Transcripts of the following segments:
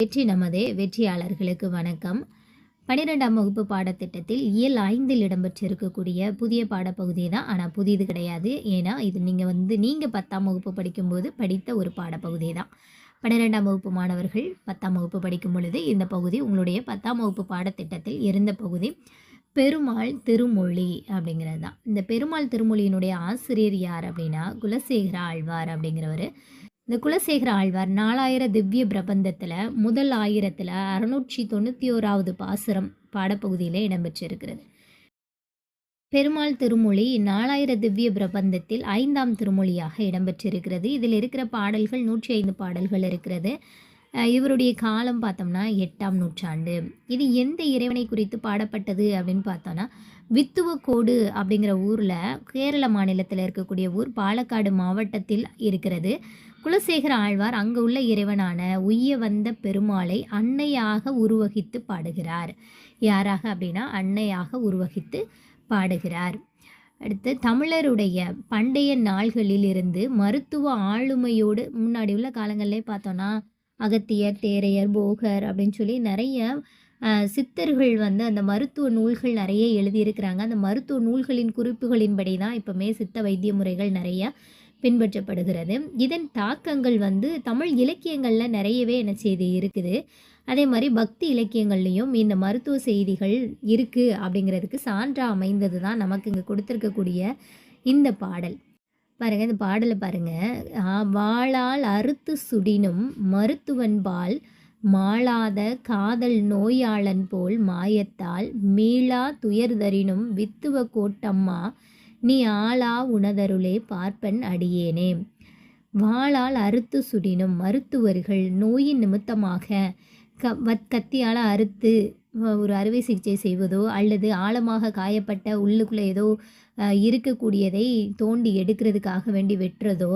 வெற்றி நமதே வெற்றியாளர்களுக்கு வணக்கம். பன்னிரெண்டாம் வகுப்பு பாடத்திட்டத்தில் இயல் ஐந்தில் இடம்பெற்றிருக்கக்கூடிய புதிய பாடப்பகுதி தான். ஆனால் புதியது கிடையாது. ஏன்னா இது நீங்கள் வந்து நீங்கள் பத்தாம் வகுப்பு படிக்கும்போது படித்த ஒரு பாடப்பகுதி தான். பன்னிரெண்டாம் வகுப்பு மாணவர்கள் பத்தாம் வகுப்பு படிக்கும் பொழுது இந்த பகுதி உங்களுடைய பத்தாம் வகுப்பு பாடத்திட்டத்தில் இருந்த பகுதி. பெருமாள் திருமொழி அப்படிங்கிறது தான். இந்த பெருமாள் திருமொழியினுடைய ஆசிரியர் யார் அப்படின்னா குலசேகர ஆழ்வார் அப்படிங்கிறவர். இந்த குலசேகர ஆழ்வார் நாலாயிர திவ்ய பிரபந்தத்தில் முதல் ஆயிரத்தில் அறுநூற்றி தொண்ணூற்றி ஓராவது பாசுரம் பாடப்பகுதியில் இடம்பெற்றிருக்கிறது. பெருமாள் திருமொழி நாலாயிர திவ்ய பிரபந்தத்தில் ஐந்தாம் திருமொழியாக இடம்பெற்றிருக்கிறது. இதில் இருக்கிற பாடல்கள் நூற்றி ஐந்து பாடல்கள் இருக்கிறது. இவருடைய காலம் பார்த்தோம்னா எட்டாம் நூற்றாண்டு. இது எந்த இறைவனை குறித்து பாடப்பட்டது அப்படின்னு பார்த்தோன்னா வித்துவக்கோடு அப்படிங்கிற ஊரில் கேரள மாநிலத்தில் இருக்கக்கூடிய ஊர் பாலக்காடு மாவட்டத்தில் இருக்கிறது. குலசேகர ஆழ்வார் அங்கே உள்ள இறைவனான உய்ய வந்த பெருமாளை அன்னையாக உருவகித்து பாடுகிறார். யாராக அப்படின்னா அன்னையாக உருவகித்து பாடுகிறார். அடுத்து தமிழருடைய பண்டைய நாள்களில் இருந்து மருத்துவ ஆளுமையோடு முன்னாடி உள்ள காலங்களிலே பார்த்தோன்னா அகத்தியர் தேரையர் போகர் அப்படின்னு சொல்லி நிறைய சித்தர்கள் வந்து அந்த மருத்துவ நூல்கள் நிறைய எழுதியிருக்கிறாங்க. அந்த மருத்துவ நூல்களின் குறிப்புகளின்படி தான் இப்போமே சித்த வைத்திய முறைகள் நிறைய பின்பற்றப்படுகிறது. இதன் தாக்கங்கள் வந்து தமிழ் இலக்கியங்களில் நிறையவே என்ன செய்து இருக்குது. அதே மாதிரி பக்தி இலக்கியங்கள்லேயும் இந்த மருத்துவ செய்திகள் இருக்குது அப்படிங்கிறதுக்கு சான்றாக அமைந்தது தான் நமக்கு இங்கே கொடுத்துருக்கக்கூடிய இந்த பாடல். பாருங்கள் இந்த பாடலை பாருங்கள் வாளால் அறுத்து சுடினும் மருத்துவன்பால் மாளாத காதல் நோயாளன் போல் மாயத்தால் மீளா துயர்தரினும் வித்துவ கோட்டம்மா நீ ஆளா உணதருளே பார்ப்பன் அடியேனே. வாளால் அறுத்து சுடினும் மருத்துவர்கள் நோயின் நிமித்தமாக க வத் கத்தியால் அறுத்து ஒரு அறுவை சிகிச்சை செய்வதோ அல்லது ஆழமாக காயப்பட்ட உள்ளுக்குள்ளே ஏதோ இருக்கக்கூடியதை தோண்டி எடுக்கிறதுக்காக வேண்டி வெட்டுறதோ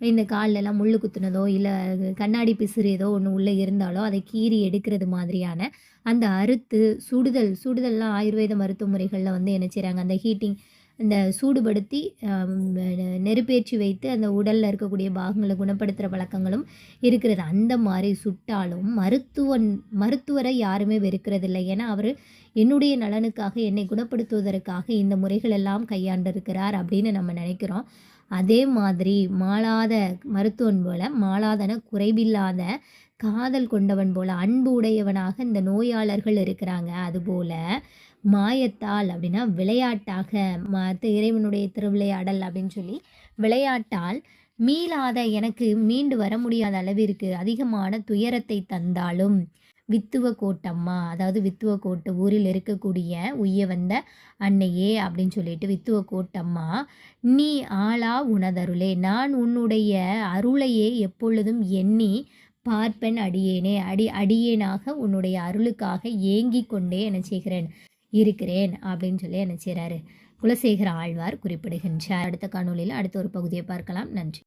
இந்த கால்லெல்லாம் முள்ளு குத்துனதோ இல்லை கண்ணாடி பிசுறு ஏதோ ஒன்று உள்ளே இருந்தாலோ அதை கீறி எடுக்கிறது மாதிரியான அந்த அறுத்து சுடுதல் சுடுதல்லாம் ஆயுர்வேத மருத்துவ முறைகளில் வந்து என்ன செய்கிறாங்க அந்த ஹீட்டிங் அந்த சூடுபடுத்தி நெருப்பேற்றி வைத்து அந்த உடலில் இருக்கக்கூடிய பாகங்களை குணப்படுத்துகிற பழக்கங்களும் இருக்கிறது. அந்த மாதிரி சுட்டாலும் மருத்துவன் மருத்துவரை யாருமே வெறுக்கிறதில்லை. ஏன்னா அவர் என்னுடைய நலனுக்காக என்னை குணப்படுத்துவதற்காக இந்த முறைகள் எல்லாம் கையாண்டிருக்கிறார் அப்படின்னு நம்ம நினைக்கிறோம். அதே மாதிரி மாளாத மருத்துவன் போல மாளாதன குறைவில்லாத காதல் கொண்டவன் போல அன்பு உடையவனாக இந்த நோயாளர்கள் இருக்கிறாங்க. அதுபோல மாயத்தால் அப்படின்னா விளையாட்டாக மற்ற இறைவனுடைய திருவிளையாடல் அப்படின்னு சொல்லி விளையாட்டால் மீளாத எனக்கு மீண்டு வர முடியாத அளவிற்கு அதிகமான துயரத்தை தந்தாலும் வித்துவ கோட்டம்மா அதாவது வித்துவ கோட்டு ஊரில் இருக்கக்கூடிய உய்ய வந்த அன்னையே அப்படின்னு சொல்லிட்டு வித்துவ கோட்டம்மா நீ ஆளா உனதருளே. நான் உன்னுடைய அருளையே எப்பொழுதும் எண்ணி பார்ப்பன் அடியேனே அடி அடியேனாக உன்னுடைய அருளுக்காக ஏங்கி கொண்டே என்ன செய்கிறேன் இருக்கிறேன் அப்படின்னு சொல்லி என்ன செய்கிறாரு குலசேகர ஆழ்வார் குறிப்பிடுகின்றார். அடுத்த காணொலியில் அடுத்த ஒரு பகுதியை பார்க்கலாம். நன்றி.